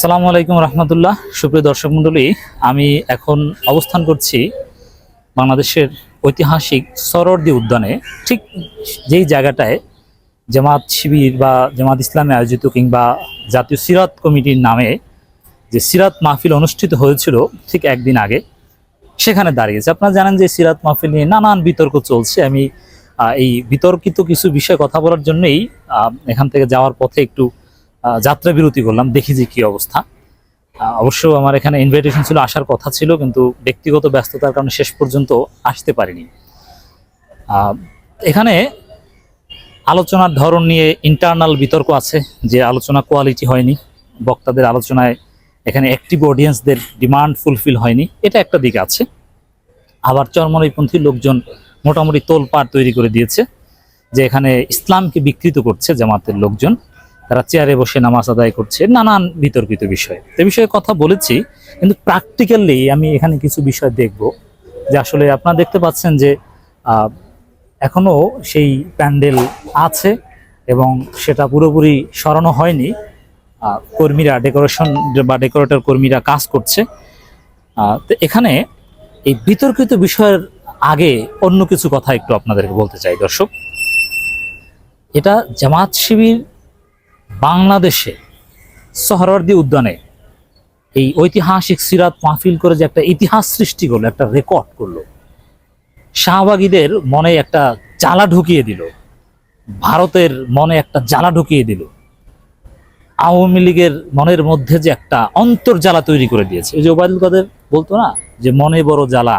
সালামু আলাইকুম রহমতুল্লাহ। সুপ্রিয় দর্শক মণ্ডলী, আমি এখন অবস্থান করছি বাংলাদেশের ঐতিহাসিক সরোয়ার্দী উদ্যানে। ঠিক যেই জায়গাটায় জামাত শিবির বা জামাত ইসলামে আয়োজিত কিংবা জাতীয় সিরাত কমিটির নামে যে সিরাত মাহফিল অনুষ্ঠিত হয়েছিল ঠিক একদিন আগে, সেখানে দাঁড়িয়েছে। আপনারা জানেন যে সিরাত মাহফিল নিয়ে নানান বিতর্ক চলছে। আমি এই বিতর্কিত কিছু বিষয়ে কথা বলার জন্যই এখান থেকে যাওয়ার পথে একটু যাত্রা বিরতি করলাম, দেখি যে কি অবস্থা। অবশ্য আমার এখানে ইনভাইটেশন ছিল, আসার কথা ছিল, কিন্তু ব্যক্তিগত ব্যস্ততার কারণে শেষ পর্যন্ত আসতে পারিনি। এখানে আলোচনার ধরন নিয়ে ইন্টারনাল বিতর্ক আছে, যে আলোচনা কোয়ালিটি হয়নি। বক্তাদের আলোচনায় এখানে অ্যাক্টিভ অডিয়েন্সদের ডিমান্ড ফুলফিল হয়নি, এটা একটা দিক আছে। আবার চরমনৈপন্থী লোকজন মোটামুটি তোলপাড় তৈরি করে দিয়েছে, যে এখানে ইসলামকে বিকৃত করছে জামাতের লোকজন। তারা চেয়ারে বসে নামাজ আদায় করছে নানান বিতর্কিত বিষয়। এ বিষয়ে কথা বলেছি কিন্তু প্র্যাকটিক্যালি আমি এখানে কিছু বিষয় দেখব যে আসলে আপনারা দেখতে পাচ্ছেন যে আহ, এখনও সেই প্যান্ডেল আছে এবং সেটা পুরোপুরি সরানো হয়নি। কর্মীরা ডেকোরেশন বা ডেকোরেটর কর্মীরা কাজ করছে। তো এখানে এই বিতর্কিত বিষয়ের আগে অন্য কিছু কথা একটু আপনাদেরকে বলতে চাই দর্শক। এটা জামাত শিবির বাংলাদেশে সোহরাওয়ার্দী উদ্যানে এই ঐতিহাসিক সিরাত মাহফিল করে যে একটা ইতিহাস সৃষ্টি করল, একটা রেকর্ড করল। শাহবাগীদের মনে একটা জ্বালা ঢুকিয়ে দিল। ভারতের মনে একটা জ্বালা ঢুকিয়ে দিল। আওয়ামী লীগের মনের মধ্যে যে একটা অন্তর্জ্বালা তৈরি করে দিয়েছে। এই যে ওবায়দুল কাদের বলতো না যে, মনে বড় জ্বালা।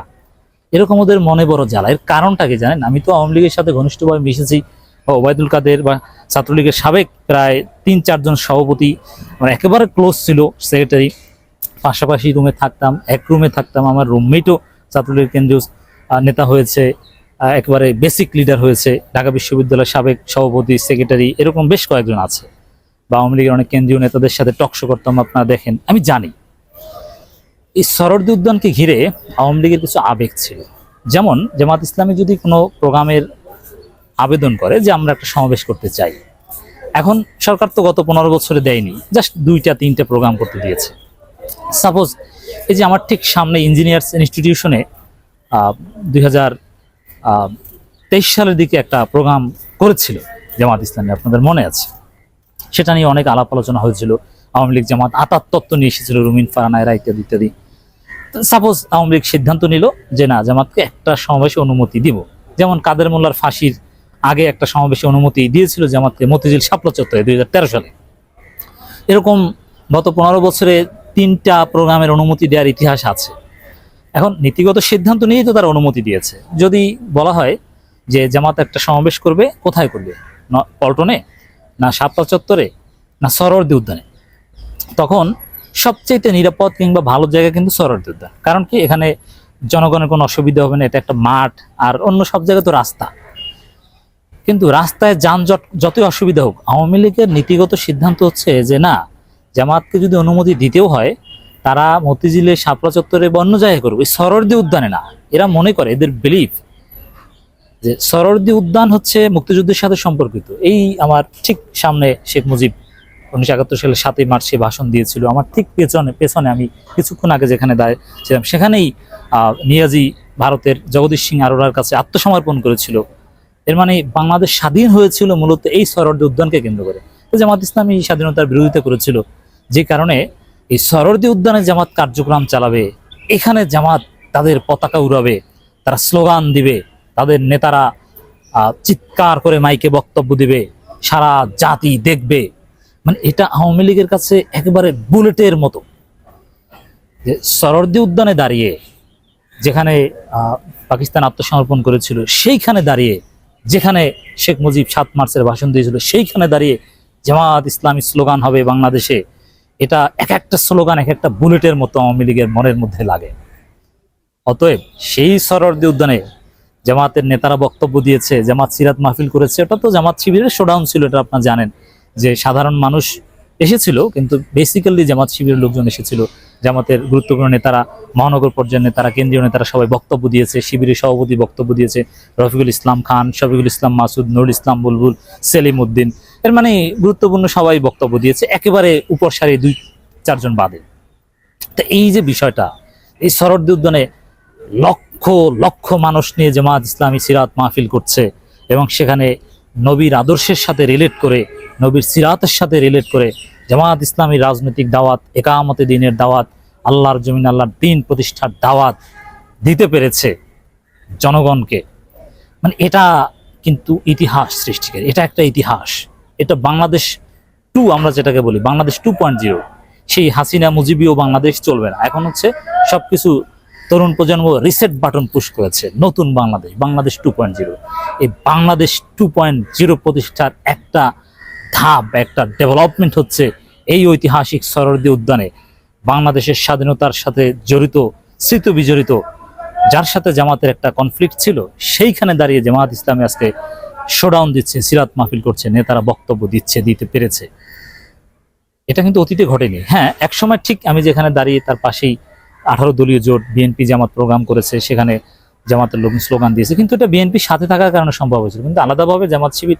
এরকম ওদের মনে বড় জ্বালা। এর কারণটা কি জানেন? আমি তো আওয়ামী লীগের সাথে ঘনিষ্ঠভাবে মিশেছি। ওবায়দুল কাদের বা ছাত্রলীগের সাবেক প্রায় তিন, চারজন সভাপতি মানে একেবারে ক্লোজ ছিল সেক্রেটারি পাশাপাশি রুমে থাকতাম, এক রুমে থাকতাম। আমার রুমমেটও ছাত্রলীগের কেন্দ্রীয় নেতা হয়েছে একেবারে বেসিক লিডার হয়েছে। ঢাকা বিশ্ববিদ্যালয়ের সাবেক সভাপতি সেক্রেটারি এরকম বেশ কয়েকজন আছে। বা আওয়ামী লীগের অনেক কেন্দ্রীয় নেতাদের সাথে টকশো করতাম, আপনারা দেখেন। আমি জানি, এই সরোয়ার্দী উদ্যানকে ঘিরে আওয়ামী লীগের কিছু আবেগ ছিল। যেমন, জামাত ইসলামী যদি কোনো প্রোগ্রামের আবেদন করে যে আমরা একটা সমাবেশ করতে চাই। এখন সরকার তো গত পনেরো বছরে দেয়নি, জাস্ট দুইটা, তিনটা প্রোগ্রাম করতে দিয়েছে। সাপোজ এই যে আমার ঠিক সামনে ইঞ্জিনিয়ার্স ইনস্টিটিউশনে দুই হাজার তেইশ সালের দিকে একটা প্রোগ্রাম করেছিল জামাত ইসলামী, আপনাদের মনে আছে? সেটা নিয়ে অনেক আলাপ আলোচনা হয়েছিল। আওয়ামী লীগ জামাত আতার তত্ত্ব নিয়ে এসেছিল, রুমিন ফারানায়রা ইত্যাদি ইত্যাদি। সাপোজ আওয়ামী লীগ সিদ্ধান্ত নিল যে না, জামাতকে একটা সমাবেশে অনুমতি দিব। যেমন কাদের মোল্লার ফাঁসির আগে একটা সমাবেশে অনুমতি দিয়েছিল জামাতকে মতিঝিল শাপলা চত্বরে দুই হাজার তেরো সালে। এরকম গত পনেরো বছরে তিনটা প্রোগ্রামের অনুমতি দেওয়ার ইতিহাস আছে। এখন নীতিগত সিদ্ধান্ত নিয়েই তো তারা অনুমতি দিয়েছে। যদি বলা হয় যে জামাত একটা সমাবেশ করবে, কোথায় করবে? পল্টনে? না শাপলা চত্বরে? না সরোয়ার্দী উদ্যানে? তখন সবচেয়ে নিরাপদ কিংবা ভালো জায়গা কিন্তু সরোয়ার্দী উদ্যান। কারণ কি? এখানে জনগণের কোনো অসুবিধা হবে না। এটা একটা মাঠ আর অন্য সব জায়গায় তো রাস্তা। কিন্তু রাস্তায় যানজট যতই অসুবিধা হোক, আওয়ামী লীগের নীতিগত সিদ্ধান্ত হচ্ছে যে না জামাতকে যদি অনুমতি দিতেও হয়, তারা মতিঝিলে শাপলা চত্বরে বা অন্য জায়গায় করবে সরোয়ার্দী উদ্যানে না, এরা মনে করে, এদের বিলিফ যে সরোয়ার্দী উদ্যান হচ্ছে মুক্তিযুদ্ধের সাথে সম্পর্কিত। এই আমার ঠিক সামনে শেখ মুজিব উনিশশো একাত্তর সালে সাতই মার্চ সে ভাষণ দিয়েছিল। আমার ঠিক পেছনে পেছনে আমি কিছুক্ষণ আগে যেখানে দাঁড়িয়েছিলাম, সেখানেই নিয়াজি ভারতের জগদীশ সিং আরোরার কাছে আত্মসমর্পণ করেছিল। এর মানে বাংলাদেশ স্বাধীন হয়েছিল মূলত এই সরোয়ার্দী উদ্যানকে কেন্দ্র করে। জামাত ইসলামী স্বাধীনতার বিরোধিতা করেছিল। যে কারণে এই সরোয়ার্দী উদ্যানে জামাত কার্যক্রম চালাবে, এখানে জামাত তাদের পতাকা উড়াবে, তারা স্লোগান দিবে, তাদের নেতারা চিৎকার করে মাইকে বক্তব্য দিবে, সারা জাতি দেখবে। মানে এটা আওয়ামী লীগের কাছে একেবারে বুলেটের মতো। যে সরোয়ার্দী উদ্যানে দাঁড়িয়ে, যেখানে পাকিস্তান আত্মসমর্পণ করেছিল, সেইখানে দাঁড়িয়ে যেখানে শেখ মুজিব সাত মার্চের ভাষণ দিয়েছিল, সেইখানে দাঁড়িয়ে জামাত ইসলামী স্লোগান হবে বাংলাদেশে। এটা এক একটা স্লোগান, এক একটা বুলেটের মতো আওয়ামী লীগের মনের মধ্যে লাগে। অতএব সেই সরোয়ার্দী উদ্যানে জামাতের নেতারা বক্তব্য দিয়েছে, জামাত সিরাত মাহফিল করেছে। ওটা তো জামাত শিবিরের শোডাউন ছিল, এটা আপনারা জানেন। যে সাধারণ মানুষ এসেছিল, কিন্তু বেসিক্যালি জামাত শিবিরের লোকজন এসেছিল। জামাতের গুরুত্বপূর্ণ নেতারা, মহানগর পর্যায়ের নেতারা, কেন্দ্রীয় নেতারা সবাই বক্তব্য দিয়েছে, শিবিরের সভাপতি বক্তব্য দিয়েছে, রফিকুল ইসলাম খান, শফিকুল ইসলাম, মাসুদ, নুরুল ইসলাম বুলবুল, সেলিম উদ্দিন। এর মানে গুরুত্বপূর্ণ সবাই বক্তব্য দিয়েছে, একেবারে উপর সারি দুই, চারজন বাদে। তা এই যে বিষয়টা, এই শরৎ উদ্যানে লক্ষ লক্ষ মানুষ নিয়ে জামাত ইসলামী সিরাত মাহফিল করছে এবং সেখানে নবীর আদর্শের সাথে রিলেট করে, নবীর সিরাতের সাথে রিলেট করে জামাত ইসলামী রাজনৈতিক দাওয়াত, একামতে দিনের দাওয়াত, আল্লাহর জমিন আল্লাহর দিন প্রতিষ্ঠার দাওয়াত দিতে পেরেছে জনগণকে। মানে এটা কিন্তু ইতিহাস সৃষ্টিকারী এটা একটা ইতিহাস। এটা বাংলাদেশ টু আমরা যেটাকে বলি, বাংলাদেশ টু পয়েন্ট জিরো সেই হাসিনা মুজিবিও বাংলাদেশ চলবে না। এখন হচ্ছে সব কিছু তরুণ প্রজন্ম রিসেট বাটন পুশ করেছে, নতুন Bangladesh Bangladesh two point zero এই বাংলাদেশ টু পয়েন্ট জিরো প্রতিষ্ঠার একটা ধাপ, একটা ডেভেলপমেন্ট হচ্ছে এই ঐতিহাসিক সরদি উদ্যানে। বাংলাদেশের স্বাধীনতার সাথে জড়িত, স্মৃত বিজড়িত, যার সাথে জামাতের একটা কনফ্লিক্ট ছিল, সেইখানে দাঁড়িয়ে জামাত ইসলামী আজকে শোডাউন দিচ্ছে, সিরাত মাহফিল করছে, নেতারা বক্তব্য দিচ্ছে, দিতে পেরেছে। এটা কিন্তু অতীতে ঘটেনি। হ্যাঁ একসময় ঠিক আমি যেখানে দাঁড়িয়ে তার পাশেই আঠারো দলীয় জোট বিএনপি জামাত প্রোগ্রাম করেছে, সেখানে জামাতের লোক স্লোগান দিয়েছে, কিন্তু এটা বিএনপির সাথে থাকার কারণে সম্ভব হয়েছিল। কিন্তু আলাদাভাবে জামাত শিবির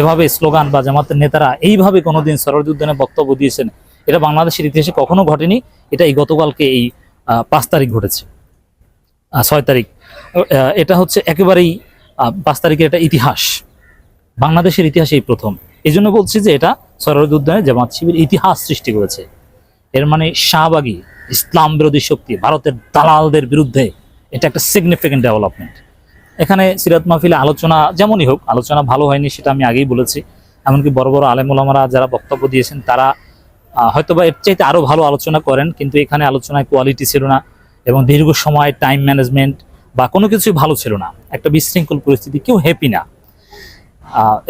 এভাবে স্লোগান বা জামাতের নেতারা এইভাবে কোনোদিন সরোজ উদ্যানে বক্তব্য দিয়েছেন, এটা বাংলাদেশের ইতিহাসে কখনো ঘটেনি, এটা এই গতকালকে এই পাঁচ তারিখ ঘটেছে। ছয় তারিখ। এটা হচ্ছে একেবারেই পাঁচ তারিখের একটা ইতিহাস। বাংলাদেশের ইতিহাসে এই প্রথম। এই জন্য বলছি যে এটা সরোজ উদ্যানে জামাত শিবির ইতিহাস সৃষ্টি করেছে। এর মানে শাহবাগী ইসলাম বিরোধী শক্তি, ভারতের দালালদের বিরুদ্ধে এটা একটা সিগনিফিকেন্ট ডেভেলপমেন্ট এখানে সিরাত মাহফিলে আলোচনা যেমনই হোক, আলোচনা ভালো হয়নি সেটা আমি আগেই বলেছি। এমনকি বড় বড় আলেমুলামারা যারা বক্তব্য দিয়েছেন, তারা হয়তোবা এর চাইতে আরও ভালো আলোচনা করেন, কিন্তু এখানে আলোচনায় কোয়ালিটি ছিল না এবং দীর্ঘ সময় টাইম ম্যানেজমেন্ট বা কোনো কিছুই ভালো ছিল না। একটা বিশৃঙ্খল পরিস্থিতি, কেউ হ্যাপি না।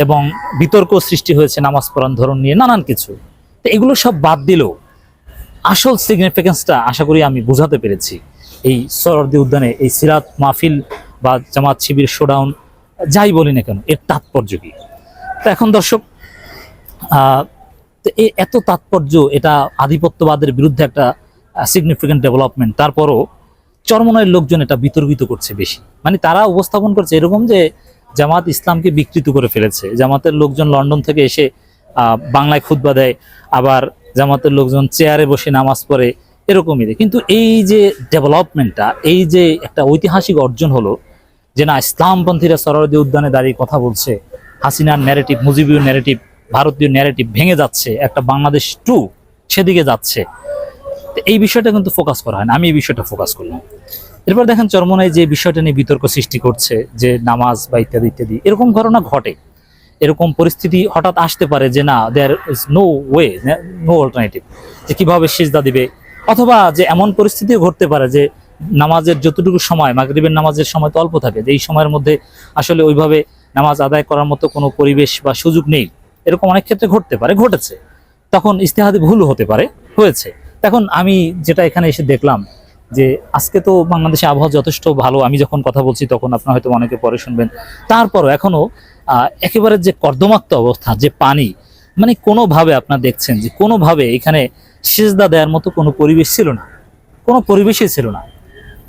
এবং বিতর্ক সৃষ্টি হয়েছে নামাজ পড়ান ধরন নিয়ে, নানান কিছু। তো এগুলো সব বাদ দিলেও আসল সিগনিফিকেন্সটা আশা করি আমি বোঝাতে পেরেছি। এই সরদি উদ্যানে এই সিরাত মাহফিল বা জামাত শিবির শোডাউন যাই বলি না কেন, এর তাৎপর্য কি? তো এখন দর্শক এই এত তাৎপর্য, এটা আধিপত্যবাদের বিরুদ্ধে একটা সিগনিফিকেন্ট ডেভেলপমেন্ট তারপরও চরমনায়ের লোকজন এটা বিতর্কিত করছে বেশি। মানে তারা উপস্থাপন করছে এরকম যে জামাত ইসলামকে বিকৃত করে ফেলেছে। জামাতের লোকজন লন্ডন থেকে এসে বাংলায় খুতবা দেয়, আবার জামাতের লোকজন চেয়ারে বসে নামাজ পড়ে, এরকমই। কিন্তু এই যে ডেভেলপমেন্টটা এই যে একটা ঐতিহাসিক অর্জন হলো যে না, ইসলামপন্থীরা সরহদি উদ্যানে দাঁড়িয়ে কথা বলছে, হাসিনার ন্যারেটিভ মুজিবীয় ন্যারেটিভ ভারতীয় ন্যারেটিভ ভেঙে যাচ্ছে, একটা বাংলাদেশ টু সেদিকে যাচ্ছে। এই বিষয়টা কিন্তু ফোকাস করা হয় না। আমি এই বিষয়টা ফোকাস করলাম। এরপর দেখেন চরমনায় যে বিষয়টা নিয়ে বিতর্ক সৃষ্টি করছে, যে নামাজ বা ইত্যাদি ইত্যাদি, এরকম ঘটনা ঘটে। এরকম পরিস্থিতি হঠাৎ আসতে পারে যে না there is no way no alternative যে কীভাবে সিজদা দিবে। অথবা যে এমন পরিস্থিতিও ঘটতে পারে যে নামাজের যতটুকু সময়, মাগরিবের নামাজের সময় তো অল্প থাকে, যে এই সময়ের মধ্যে আসলে ওইভাবে নামাজ আদায় করার মতো কোনো পরিবেশ বা সুযোগ নেই। এরকম অনেক ক্ষেত্রে ঘটতে পারে, ঘটেছে। তখন ইস্তেহাদি ভুল হতে পারে, হয়েছে। এখন আমি যেটা এখানে এসে দেখলাম যে আজকে তো বাংলাদেশে আবহাওয়া যথেষ্ট ভালো, আমি যখন কথা বলছি তখন আপনার হয়তো অনেকে পরে শুনবেন। তারপরও এখনও একেবারে যে কর্দমাক্ত অবস্থা, যে পানি মানে কোনোভাবে আপনার দেখছেন যে কোনোভাবে এখানে সেজদা দেওয়ার মতো কোনো পরিবেশ ছিল না। কোনো পরিবেশই ছিল না।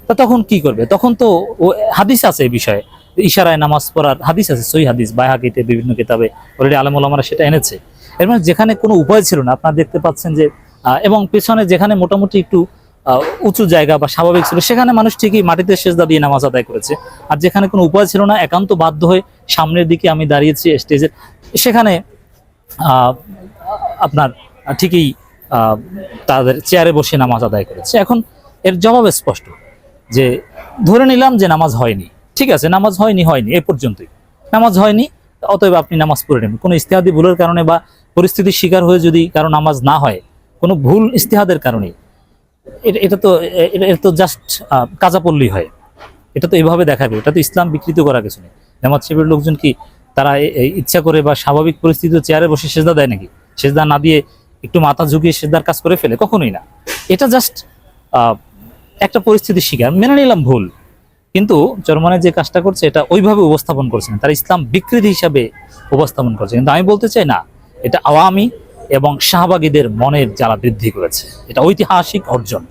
তা তখন কি করবে? তখন তো ও হাদিস আছে এই বিষয়ে। ইশারায় নামাজ পড়ার হাদিস আছে সই হাদিস বায়াকিতে বিভিন্ন কিতাবে অলরেডি আলমুলামারা সেটা এনেছে। এর মানে যেখানে কোনো উপায় ছিল না, আপনারা দেখতে পাচ্ছেন যে এবং পেছনে যেখানে মোটামুটি একটু উঁচু জায়গা বা স্বাভাবিক ছিল, সেখানে মানুষ ঠিকই মাটিতে সেজদা দিয়ে নামাজ আদায় করেছে। আর যেখানে কোনো উপায় ছিল না, একান্ত বাধ্য হয়ে সামনের দিকে আমি দাঁড়িয়েছি স্টেজের সেখানে আপনার ঠিকই তাদের চেয়ারে বসে নামাজ আদায় করেছে। এখন এর জবাব স্পষ্ট। যে ধরে নিলাম যে নামাজ হয়নি, ঠিক আছে, নামাজ হয়নি হয়নি, এ পর্যন্তই। নামাজ হয়নি, অতএব আপনি নামাজ পড়ে নেবেন। কোনো ইস্তেহাদি ভুলের কারণে বা পরিস্থিতির শিকার হয়ে যদি কারও নামাজ না হয়, কোনো ভুল ইস্তেহাদের কারণে, এটা তো এটা তো জাস্ট কাজা হয়। এটা তো এইভাবে দেখাবে এটা তো ইসলাম বিকৃত করা কিছু নেই। জামাত শিবিরের লোকজন কি তারা ইচ্ছা করে বা স্বাভাবিক পরিস্থিতিতে চেয়ারে বসে সেজদা দেয় নাকি? সেজদা না দিয়ে একটু মাথা ঝুঁকিয়ে সেজদার কাজ করে ফেলে? কখনোই না। এটা জাস্ট একটা পরিস্থিতি শিকার। মেনে নিলাম ভুল। কিন্তু চরমানে যে কাজটা করছে, এটা ওইভাবে উপস্থাপন করছে তারা ইসলাম বিকৃতি হিসাবে উপস্থাপন করছে। কিন্তু আমি বলতে চাই না, এটা আওয়ামী এবং শাহবাগীদের মনের জ্বালা বৃদ্ধি করেছে। এটা ঐতিহাসিক অর্জন।